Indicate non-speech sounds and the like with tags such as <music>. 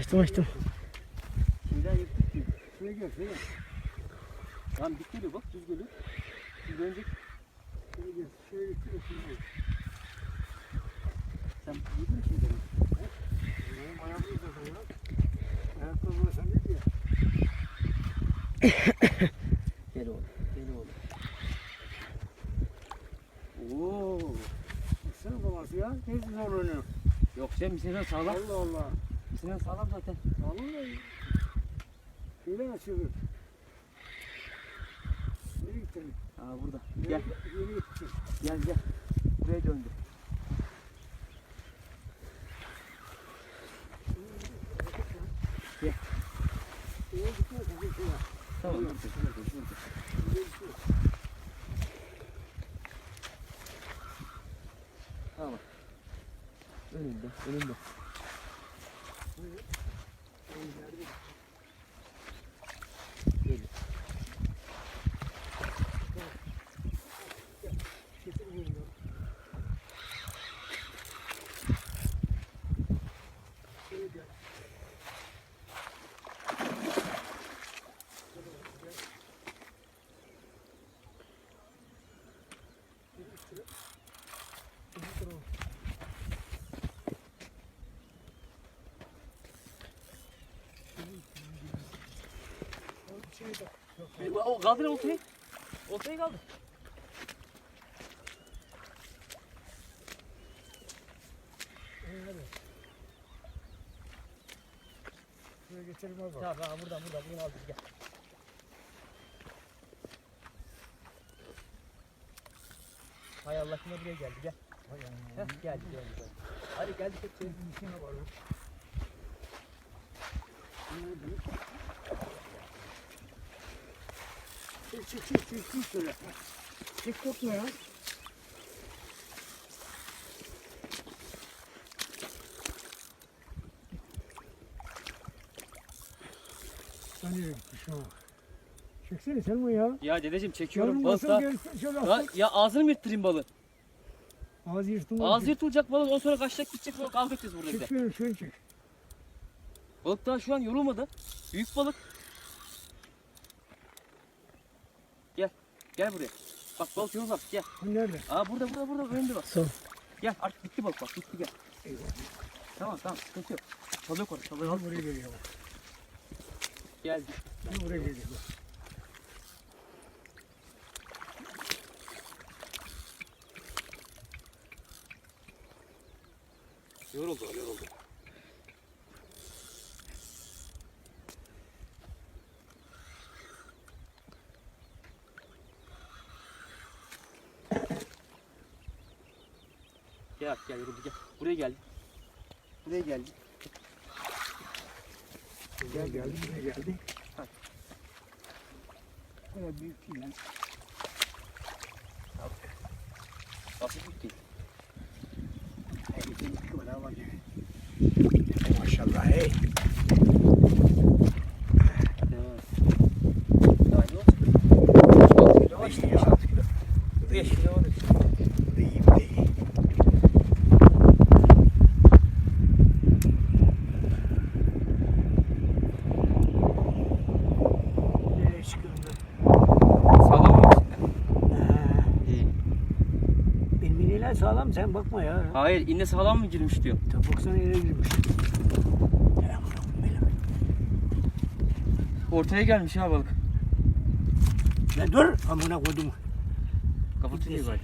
Açtım açtım. Şimdiden yırttık ki. Şuraya gel şuraya. Tamam dik geliyor bak düz geliyor. Şimdi dönecek. Şöyle gel. Şöyle gel. Şöyle gel. Sen yedin mi şimdi? Benim ayağımı yıkadın ya. Ayakkabı sen ne diyor? <coughs> Gel oğlum. Gel oğlum. Oo. Baksana babası ya. Ne zorlanıyor. Yok sen misafir sağlam. Allah Allah. Misafir sağlam zaten. Tamam mı? Şöyle açılır. Nereye gittin? Aa burada. Gel. Yeni gittin. Gel gel. Buraya döndü. Şeye. Tamam. Tamam. Önünde, önünde. Thank you. O kaldır oltayı. Oltayı kaldır. Şuraya geçelim bak. Tamam tamam buradan buradan buradan aldık gel. Hay Allah yine buraya geldi gel. Heh, geldi geldi. geldi. Hadi geldik hep senin içine var. Çık çık çık çık şöyle. Çık korkma ya. Sen nereye gitmiş? Çeksene sen mi ya? Ya dedeciğim çekiyorum balık da. Ya, ya ağzını mı yırttırayım balığı? Ağzı yırtılmaz. Ağzı yırtılacak balık ondan sonra kaçacak gidecek balık kavga edeceğiz burada bir Çek de. şöyle şöyle çek. Balık daha şu an yorulmadı. Büyük balık. Gel. Gel buraya. Bak balık yorulmaz gel. Ha, Nerede? Aa burada burada burada önünde bak. Son. Gel artık bitti balık bak bitti gel. Tamam tamam sıkıntı yok. Çalıyor koru çalıyor al. Buraya geliyor. bak. Geldi. Ha, buraya geliyor. bak. Yoruldu yoruldu. Gel gel yoruldu gel. Buraya geldi. Buraya geldi. Gel geldi buraya geldi. Hadi. Böyle büyük değil lan. Basit bir değil. Maşallah hey. Daha iyi olsun. Yavaş yavaş. 5 kilo var. Değil değil. Nereye çıkıyorsun? Sağlam mı? Ha, İyi. İneler sağlam sen bakma ya. Hayır, inne sağlam mı girmiş diyor. Tabi baksana yere girmiş. Ortaya gelmiş ha balık. Ya dur amına koydum. Kapatıyor galiba.